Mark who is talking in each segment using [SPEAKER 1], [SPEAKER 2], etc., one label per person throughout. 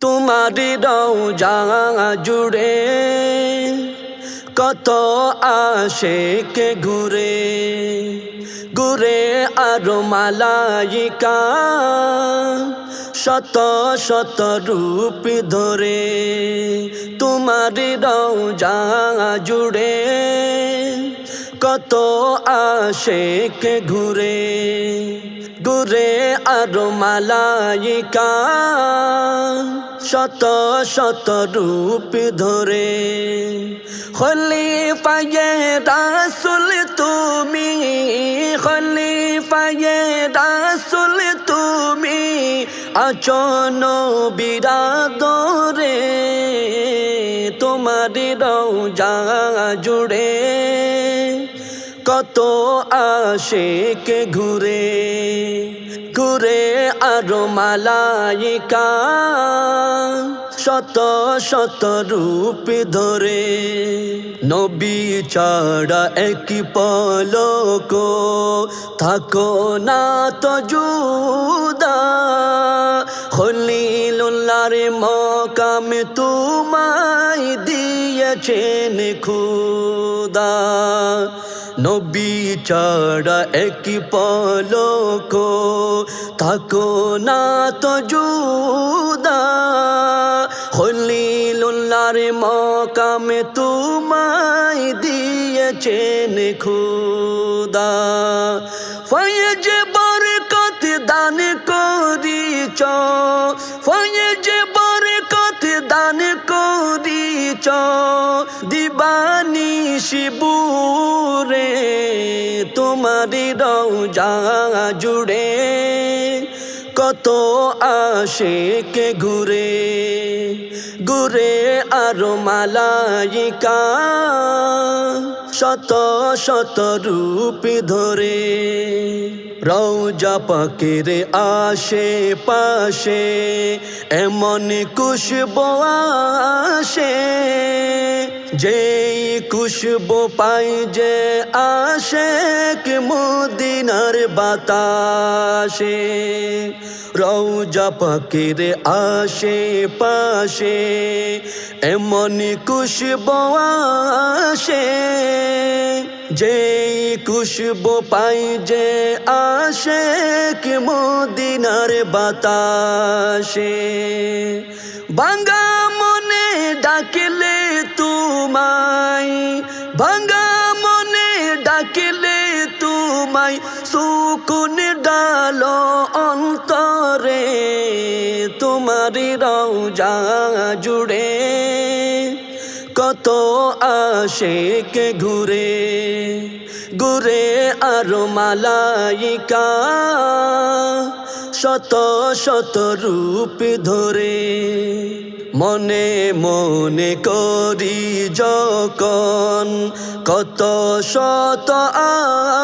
[SPEAKER 1] তোমারি রওজা জুড়ে কত আশেকে ঘুরে ঘুরে আরও মালাইকা, শত শত রূপ ধরে তোমারি রওজা জুড়ে কত আশেকে ঘুরে। ঘুরে আরও মালাইকা। শত শত রূপ ধরে। হলি পায়ে রাসুল তুমি হলি পায়ে রাসুল তুমি আচন বিরাদরে তোমারি রওজা জুড়ে। কত আশেকে ঘুরে ঘুরে আরও মালাইকা, শত শত রূপ ধরে। নবী ছাড়া এক পলক থাকো না তো জুদা। খলিলুল্লার মকাম তোমায় দিয়েছেন খুদা। নবী ছাড়া এক পলক, থাকো না তো জুদা। খলিলুল্লার মকামে তোমায় দিয়েছেন খুদা। ফয়েজ বরকত দান করিছ, ফয়েজ বরকত দান করিছ দিবানি শিবুরে তোমারি রওজা জুড়ে কত আসে কে ঘুরে ঘুরে আর মালাইকা। শত শত রূপ ধরে রৌজা পাকের আশে পাশে এমন খুশবো আসে যেই খুশবো পাই যে আসে কি মুদিনার বাতাসে। রৌজা পাকের আশে পাশে এমন খুশবো আসে যেই খুশবো পাই যে আসে কি মুদিনার বাতাসে। বাঙ্গা মনে ডাকিলে তোমায়, ভাঙ্গা মনে ডাকিলে তোমায়, সুকুন ডালো অন্তরে তোমারি রওজা জুড়ে। কত আশেকে ঘুরে ঘুরে আরও মালাইকা, শত শত রূপ ধরে। মনে মনে করি যখন কত শত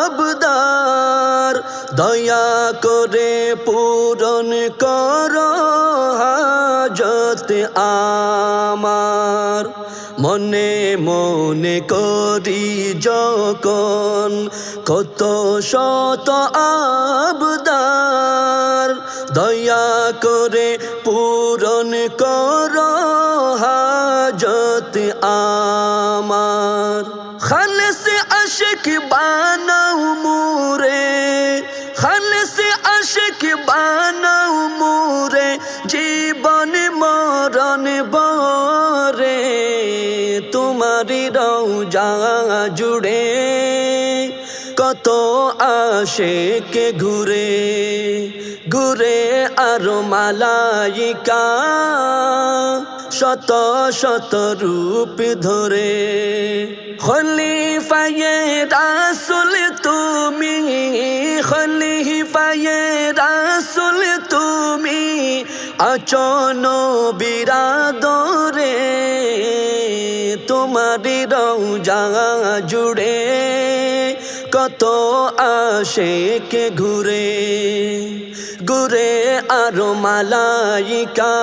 [SPEAKER 1] আবদার, দয়া করে পূরণ কর হাজত আমার। মনে মনে করি যখন কত শত আবদার, দয়া করে পূরণ কর হাজত আমার। খালস আশিক বানাও মুরে, খালস আশিক বানাও মুরে, জীবন মরণ বরে তোমারি রওজা জুড়ে কত আসে কে ঘুরে ঘুরে আরও মালাইকা, শত শত রূপ ধরে। খলিফায়ে রাসুল তুমি, খলিফায়ে রাসুল তুমি আচন বিরাদরে তোমারি রওজা জুড়ে কত আসে কে ঘুরে ঘুরে আরও মালাইকা,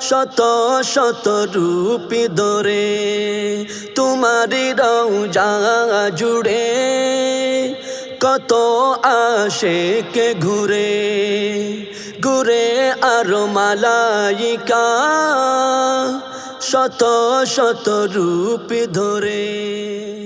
[SPEAKER 1] শত শত রূপ ধরে। তোমারি রওজা জুড়ে কত আসে কে ঘুরে ঘুরে আরও মালাইকা শত শত রূপ ধরে।